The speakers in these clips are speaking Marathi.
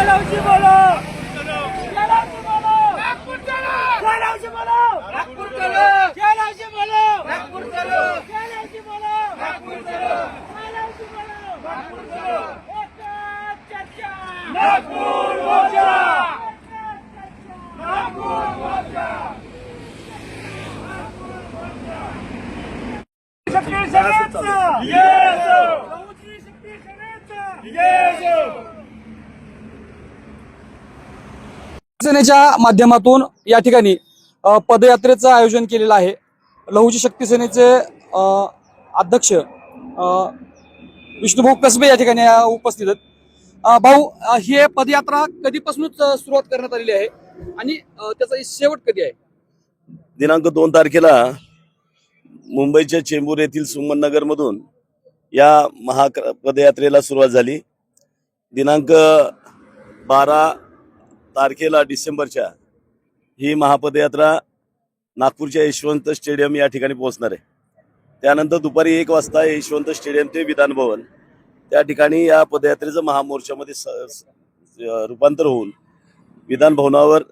जयरावजी बोलो. जयरावजी बोलो. नागपूर चलो जयरावजी बोलो. नागपूर चलो जयरावजी बोलो. नागपूर चलो जयरावजी बोलो. नागपूर चलो जयरावजी बोलो. नागपूर चलो चर्चा नागपूर मोर्चा नागपूर मोर्चा शक्ती सेनेचा लहुजी शक्ती सेनेचा शक्तीसेनेच्या माध्यमातून या ठिकाणी पदयात्रेचं आयोजन केलेलं आहे. लहुजी शक्ती सेनेचे अध्यक्ष विष्णुभाऊ कसबे या ठिकाणी उपस्थित आहेत. भाऊ ही पदयात्रा कधीपासूनच सुरुवात करण्यात आलेली आहे? आणि त्याचा शेवट कधी आहे? दिनांक दोन तारखेला मुंबईच्या चेंबूर येथील सुमननगर मधून या महा पदयात्रेला सुरुवात झाली. दिनांक बारा तारखेला डिसेंबरच्या ही महापदयात्रा नागपूरच्या यशवंत स्टेडियम या ठिकाणी पोहोचणार आहे. त्यानंतर दुपारी एक वाजता यशवंत स्टेडियम ते विधान भवन त्या ठिकाणी या पदयात्रेचं महामोर्चामध्ये रूपांतर होऊन विधान भवनावर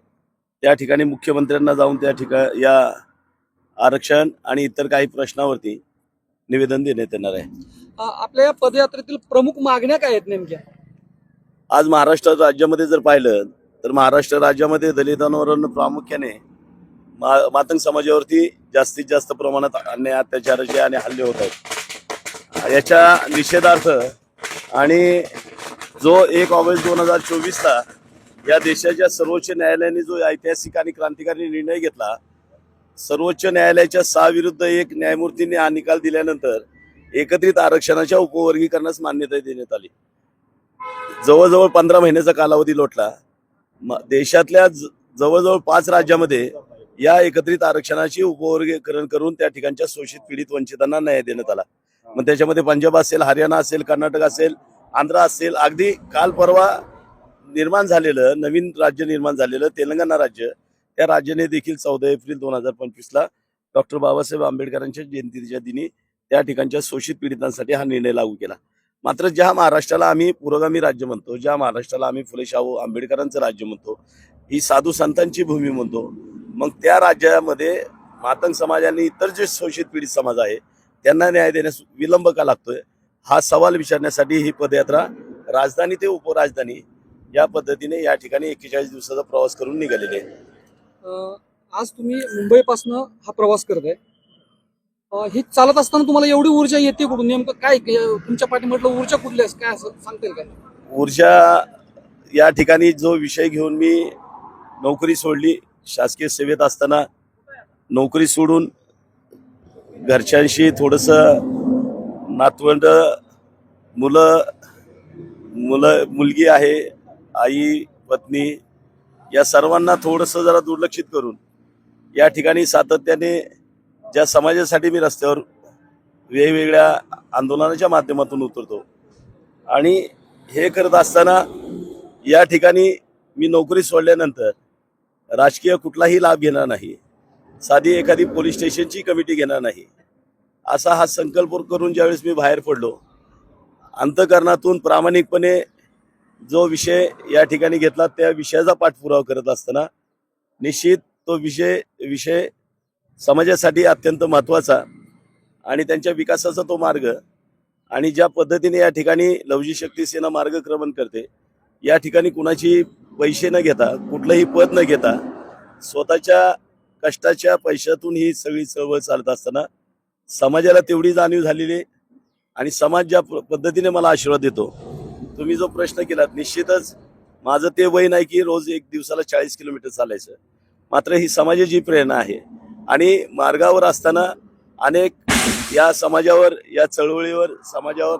त्या ठिकाणी मुख्यमंत्र्यांना जाऊन त्या ठिकाणी या आरक्षण आणि इतर काही प्रश्नावरती निवेदन देण्यात येणार आहे. आपल्या या पदयात्रेतील प्रमुख मागण्या काय आहेत नेमक्या? आज महाराष्ट्र राज्यामध्ये जर पाहिलं तर महाराष्ट्र राज्यामध्ये दलितांवर प्रामुख्याने मा- मातंग समाजावरती जास्तीत जास्त प्रमाणात अन्याय अत्याचाराचे आणि हल्ले होत आहेत. याच्या निषेधार्थ आणि जो एक ऑगस्ट दोन हजार चोवीसला या देशाच्या सर्वोच्च न्यायालयाने जो ऐतिहासिक आणि क्रांतिकारी निर्णय घेतला सर्वोच्च न्यायालयाच्या सहा विरुद्ध एक न्यायमूर्तींनी हा निकाल दिल्यानंतर एकत्रित आरक्षणाच्या उपवर्गीकरणास मान्यता देण्यात आली. जवळजवळ पंधरा महिन्याचा कालावधी लोटला. देशातल्या जवळजवळ पाच राज्यामध्ये या एकत्रित आरक्षणाची उपवर्गीकरण करून त्या ठिकाणच्या शोषित पीडित वंचितांना न्याय देण्यात आला. मग त्याच्यामध्ये पंजाब असेल हरियाणा असेल कर्नाटक असेल आंध्र असेल अगदी काल परवा निर्माण झालेलं नवीन राज्य निर्माण झालेलं तेलंगणा राज्य त्या राज्याने देखील चौदा एप्रिल दोन हजार पंचवीसला डॉक्टर बाबासाहेब आंबेडकरांच्या जयंतीच्या दिनी त्या ठिकाणच्या शोषित पीडितांसाठी हा निर्णय लागू केला. मात्र ज्या महाराष्ट्राला आम्ही पुरोगामी राज्य म्हणतो ज्या महाराष्ट्राला आम्ही फुले शाहू आंबेडकरांचं राज्य म्हणतो ही साधू संतांची भूमी म्हणतो मग त्या राज्यामध्ये मातंग समाज आणि इतर जे शोषित पीडित समाज आहे त्यांना न्याय देण्यास विलंब का लागतोय? हा सवाल विचारण्यासाठी ही पदयात्रा राजधानी ते उपराजधानी या पद्धतीने या ठिकाणी एक्केचाळीस दिवसाचा प्रवास करून निघालेली आहे. आज तुम्ही मुंबईपासून हा प्रवास करत आहे हे चालत असताना तुम्हाला एवढी ऊर्जा येते कुठून? नेमकं काय तुमच्या पाठी म्हटलं ऊर्जा कुठली असते काय असं सांगता येईल काय ऊर्जा या ठिकाणी जो विषय घेऊन मी नोकरी सोडली शासकीय सेवेत असताना नोकरी सोडून घरच्यांशी थोडस नातवंड मुलं मुलं मुलगी आहे आई पत्नी या सर्वांना थोडंसं जरा दुर्लक्षित करून या ठिकाणी सातत्याने ज्या समाजासाठी मी रस्त्यावर वेगवेगळ्या आंदोलनाच्या माध्यमातून उतरतो. आणि हे करत असताना या ठिकाणी मी नोकरी सोडल्यानंतर राजकीय कुठलाही लाभ घेणार नाही. साधी एखादी पोलीस स्टेशनची कमिटी घेणार नाही. असा हा संकल्प करून ज्यावेळेस मी बाहेर पडलो अंतकरणातून प्रामाणिकपणे जो विषय या ठिकाणी घेतला त्या विषयाचा पाठपुरावा करत असताना निश्चित तो विषय विषय समाजासाठी अत्यंत महत्त्वाचा आणि त्यांच्या विकासाचा तो मार्ग आणि ज्या पद्धतीने या ठिकाणी लवजी शक्ती सेना मार्गक्रमण करते या ठिकाणी कुणाची पैसे न घेता कुठलंही पद न घेता स्वतःच्या कष्टाच्या पैशातून ही सगळी चळवळ चालत असताना समाजाला तेवढी जाणीव झालेली आहे आणि समाज ज्या पद्धतीने मला आशीर्वाद देतो तुम्ही जो प्रश्न केलात निश्चितच माझं ते वय नाही की रोज एक दिवसाला चाळीस किलोमीटर चालायचं. मात्र ही समाजाची प्रेरणा आहे. आणि मार्गावर असताना अनेक या समाजावर या चळवळीवर समाजावर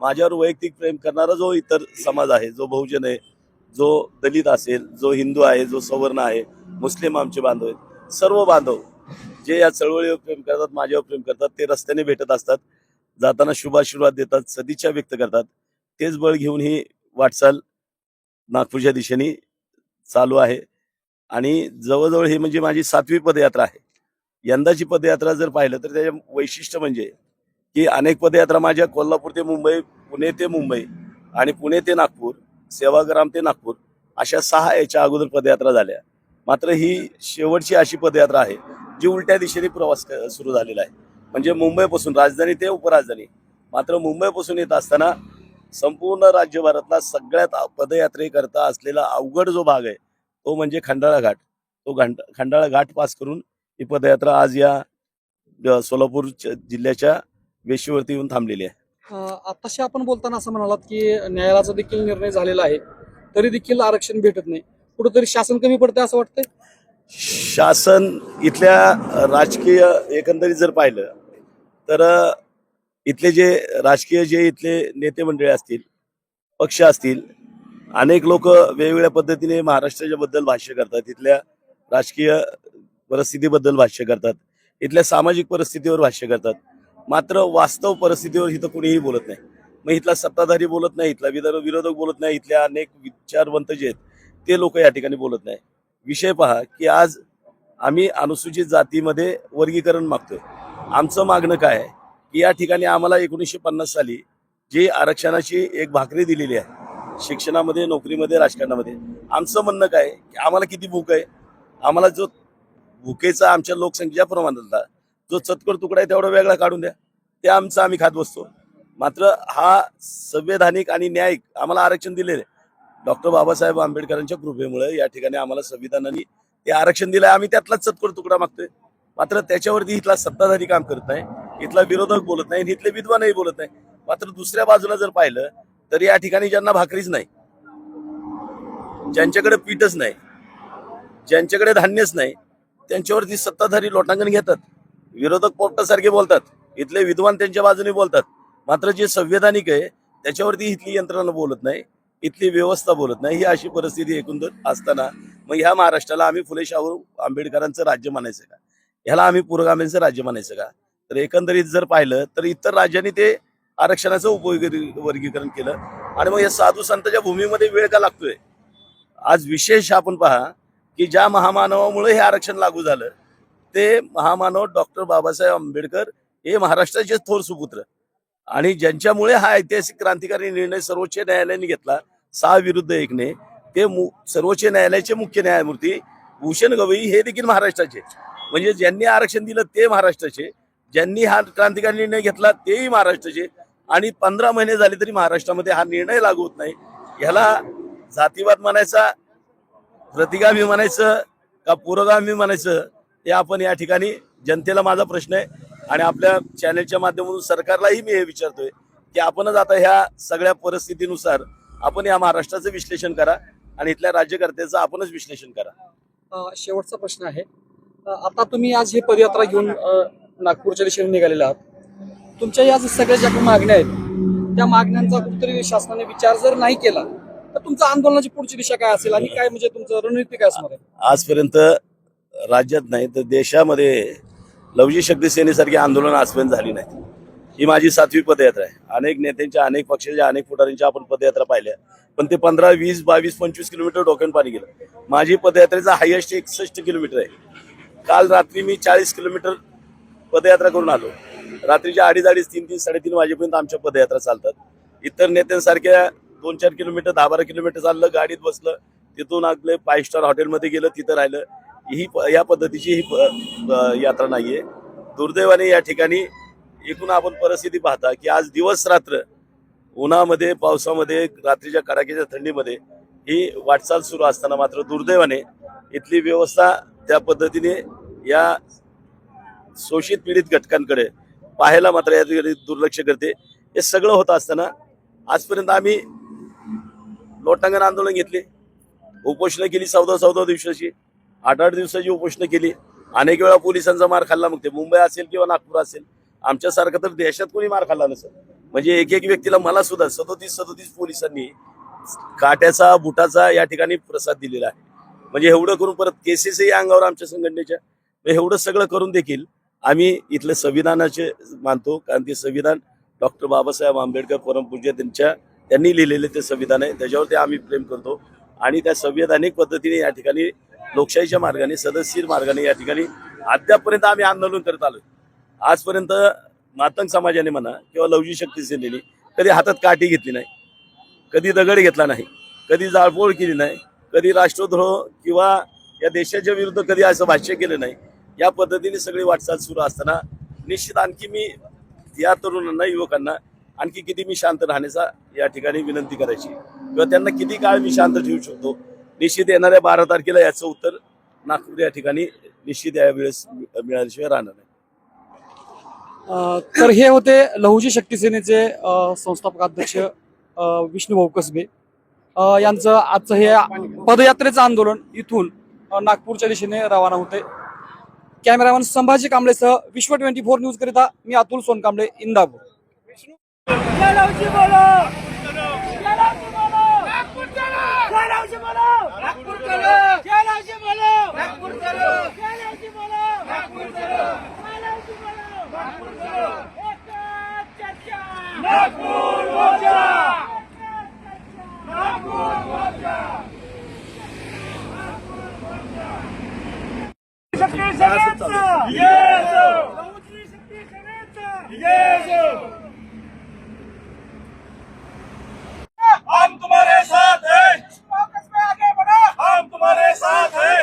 माझ्यावर वैयक्तिक प्रेम करणारा जो इतर समाज आहे जो बहुजन आहे जो दलित असेल जो हिंदू आहे जो सवर्ण आहे मुस्लिम आमचे बांधव आहेत सर्व बांधव जे या चळवळीवर प्रेम करतात माझ्यावर प्रेम करतात ते रस्त्याने भेटत असतात जाताना शुभाशीर्वाद देतात सदिच्छा व्यक्त करतात तेच बळ घेऊन ही वाटचाल नागपूरच्या दिशेने चालू आहे. आणि जवळजवळ ही म्हणजे माझी सातवी पदयात्रा आहे. यंदाची पदयात्रा जर पाहिलं तर त्याचे वैशिष्ट्य म्हणजे की अनेक पदयात्रा माझ्या कोल्हापूर ते मुंबई पुणे ते मुंबई आणि पुणे ते नागपूर सेवाग्राम ते नागपूर अशा सहा याच्या अगोदर पदयात्रा झाल्या. मात्र ही शेवटची अशी पदयात्रा आहे जी उलट्या दिशेने प्रवास सुरू झालेला आहे. म्हणजे मुंबईपासून राजधानी ते उपराजधानी. मात्र मुंबईपासून येत असताना संपूर्ण राज्यभरातला सगळ्यात पदयात्रेकरता असलेला अवघड जो भाग आहे तो म्हणजे खंडाळा घाट. तो घंट खंडाळा घाट पास करून ही पदयात्रा आज या सोलापूर जिल्ह्याच्या वेशीवरती येऊन थांबलेली आहे. आताशी आपण बोलताना असं म्हणालात की न्यायालयाचा देखील निर्णय झालेला आहे तरी देखील आरक्षण भेटत नाही. कुठंतरी शासन कमी पडतंय असं वाटतंय? शासन इथल्या राजकीय एकंदरीत जर पाहिलं तर इथले जे राजकीय जे इथले नेते मंडळी असतील पक्ष असतील अनेक लोक वेगवेगळ्या पद्धतीने महाराष्ट्राच्या बद्दल भाष्य करतात. इथल्या राजकीय परिस्थितीबद्दल भाष्य करतात. इथल्या सामाजिक परिस्थितीवर भाष्य करतात. मात्र वास्तव परिस्थितीवर इथं कुणीही बोलत नाही. मग इथला सत्ताधारी बोलत नाही इथला विदर्भ विरोधक बोलत नाही इथल्या अनेक विचारवंत जे आहेत ते लोक या ठिकाणी बोलत नाही. विषय पहा की आज आम्ही अनुसूचित जातीमध्ये वर्गीकरण मागतोय. आमचं मागणं काय आहे? की या ठिकाणी आम्हाला एकोणीसशे पन्नास साली जी आरक्षणाची एक भाकरी दिलेली आहे शिक्षणामध्ये नोकरीमध्ये राजकारणामध्ये आमचं म्हणणं काय की आम्हाला किती भूक आहे? आम्हाला जो भुकेचा आमच्या लोकसंख्येच्या प्रमाणातला जो चतकोर तुकडा आहे तेवढा वेगळा काढून द्या. ते आमचं आम्ही खात बसतो. मात्र हा संवैधानिक आणि न्यायिक आम्हाला आरक्षण दिलेलं आहे. डॉक्टर बाबासाहेब आंबेडकरांच्या कृपेमुळे या ठिकाणी आम्हाला संविधानाने ते आरक्षण दिलं आम्ही त्यातलाच चतकोर तुकडा मागतोय. मात्र त्याच्यावरती इथला सत्ताधारी काम करत नाही. इथला विरोधक बोलत नाही आणि इथले विद्वानही बोलत नाही. मात्र दुसऱ्या बाजूला जर पाहिलं तर या ठिकाणी ज्यांना भाकरीच नाही ज्यांच्याकडे पीठच नाही ज्यांच्याकडे धान्यच नाही त्यांच्यावरती सत्ताधारी लोटांगण घेतात. विरोधक पोपटासारखे बोलतात. इथले विद्वान त्यांच्या बाजूने बोलतात. मात्र जे संवैधानिक आहे त्याच्यावरती इथली यंत्रणा बोलत नाही इथली व्यवस्था बोलत नाही. ही अशी परिस्थिती एकंदर असताना मग ह्या महाराष्ट्राला आम्ही फुले शाहू आंबेडकरांचं राज्य मानायचं का? ह्याला आम्ही पुरोगामींचं राज्य मानायचं का? तर एकंदरीत जर पाहिलं तर इतर राज्यांनी ते आरक्षणाचं उपयोग वर्गीकरण केलं. आणि मग या साधू संतांच्या भूमीमध्ये वेळ का लागतोय? आज विशेष आपण पहा की ज्या महामानवामुळे हे आरक्षण लागू झालं ते महामानव डॉक्टर बाबासाहेब आंबेडकर हे महाराष्ट्राचे थोर सुपुत्र. आणि ज्यांच्यामुळे हा ऐतिहासिक क्रांतिकारी निर्णय सर्वोच्च न्यायालयाने घेतला सहा विरुद्ध एकने ते सर्वोच्च न्यायालयाचे मुख्य न्यायमूर्ती भूषण गवई हे देखील महाराष्ट्राचे. म्हणजे ज्यांनी आरक्षण दिलं ते महाराष्ट्राचे ज्यांनी हा क्रांतिकारी निर्णय घेतला तेही महाराष्ट्राचे आणि पंधरा महिने झाले तरी महाराष्ट्रामध्ये हा निर्णय लागू होत नाही. ह्याला जातीवाद म्हणायचा प्रतिगामी म्हणायचं का पुरोगामी म्हणायचं हे आपण या ठिकाणी जनतेला माझा प्रश्न आहे. आणि आपल्या चॅनलच्या माध्यमातून सरकारलाही मी हे विचारतोय की आपणच आता ह्या सगळ्या परिस्थितीनुसार आपण या महाराष्ट्राचं विश्लेषण करा आणि इथल्या राज्यकर्त्याचं आपणच विश्लेषण करा. शेवटचा प्रश्न आहे. आता तुम्ही आज ही पदयात्रा घेऊन नागपूरच्या दिशेने निघालेला आहात. तुमच्या या सगळ्या ज्या काही मागण्या आहेत त्या मागण्यांचा कुठेतरी शासनाने विचार जर नाही केला तर तुमच्या आंदोलनाची पुढची दिशा काय असेल आणि काय म्हणजे तुमचं रणनीती काय असणार आहे? आजपर्यंत राज्यात नाही तर देशामध्ये लवजी शक्ती सेनेसारखी आंदोलन आजपर्यंत झाली नाही. ही माझी सातवी पदयात्रा आहे. अनेक नेत्यांच्या अनेक पक्षाच्या अनेक फुटाऱ्यांच्या आपण पदयात्रा पाहिल्या. पण ते पंधरा वीस बावीस पंचवीस किलोमीटर डोक्यान पाणी गेलं. माझी पदयात्रेचा हायएस्ट एकसष्ट किलोमीटर आहे. काल रात्री मी चाळीस किलोमीटर पदयात्रा करून आलो. रात्रीच्या अडीच अडीच तीन तीन साडेतीन वाजेपर्यंत आमच्या पदयात्रा चालतात. इतर नेत्यांसारख्या दोन चार किलोमीटर दहा बारा किलोमीटर चाललं गाडीत बसलं तिथून आपले फाईव्ह स्टार हॉटेलमध्ये गेलं तिथं राहिलं. ही प- या पद्धतीची ही प- प- यात्रा नाहीये. दुर्दैवाने या ठिकाणी एकूण आपण परिस्थिती पाहता की आज दिवस रात्र उन्हामध्ये पावसामध्ये रात्रीच्या कडाक्याच्या थंडीमध्ये ही वाटचाल सुरू असताना मात्र दुर्दैवाने इथली व्यवस्था त्या पद्धतीने या शोषित पीडित घटकांकडे पाहायला मात्र या दुर्लक्ष करते. हे सगळं होत असताना आजपर्यंत आम्ही लोटांगण आंदोलन घेतले. उपोषणं केली चौदा चौदा दिवसाची. आठ आठ दिवसाची उपोषणं केली. अनेक वेळा पोलिसांचा मार खाल्ला मग ते. मुंबई असेल किंवा नागपूर असेल. आमच्यासारखं तर देशात कोणी मार खाल्ला नसेल. म्हणजे एक एक व्यक्तीला मला सुद्धा सदोतीस सदोतीस पोलिसांनी काट्याचा बुटाचा या ठिकाणी प्रसाद दिलेला आहे. म्हणजे एवढं करून परत केसेसही अंगावर आमच्या संघटनेच्या. एवढं सगळं करून देखील आम्ही इथलं संविधानाचे मानतो. कारण ते संविधान डॉक्टर बाबासाहेब आंबेडकर परमपूज्य त्यांच्या त्यांनी लिहिलेले ते संविधान आहे. त्याच्यावरती आम्ही प्रेम करतो. आणि त्या संविधानिक पद्धतीने या ठिकाणी लोकशाहीच्या मार्गाने सदस्यीर मार्गाने या ठिकाणी अद्यापपर्यंत आम्ही आंदोलन करत आलो आजपर्यंत मातंग समाजाने म्हणा किंवा लवजी शक्ती सेनेने कधी हातात काठी घेतली नाही कधी दगड घेतला नाही कधी जाळपोळ केली नाही कधी राष्ट्रद्रोह किंवा या देशाच्या विरुद्ध कधी असं भाष्य केलं नाही या पद्धतीने सगळी वाटचाल सुरू असताना निश्चित आणखी मी या तरुणांना युवकांना आणखी किती मी शांत राहण्याचा या ठिकाणी विनंती करायची. किंवा त्यांना किती काळ मी शांत ठेवू शकतो? निश्चित येणाऱ्या बारा तारखेला याचं उत्तर नागपूर या ठिकाणी निश्चित यावेळेस मिळाल्याशिवाय राहणार नाही. तर हे होते लहुजी शक्ती सेनेचे संस्थापक अध्यक्ष विष्णू विष्णुभाऊ कसबे. यांचं आजचं हे पदयात्रेचं आंदोलन इथून नागपूरच्या दिशेने रवाना होते. कॅमेरामॅन संभाजी कांबळेसह विश्व ट्वेंटी फोर न्यूज करिता मी अतुल सोनकांबळे इंदापूर. जय लवजी बोलो जय लवजी बोलो नागपूर चलो जय लवजी बोलो नागपूर चलो जय लवजी बोलो नागपूर चलो जय लवजी बोलो नागपूर चलो जय लवजी बोलो नागपूर चलो एकच चर्चा नागपूर मोर्चा नागपूर मोर्चा शक्ती सेनेचं येस लवजी शक्ती सेनेचं येस हम तुम्हारे साथ हैं फोकस में आगे बढ़ो हम तुम्हारे साथ हैं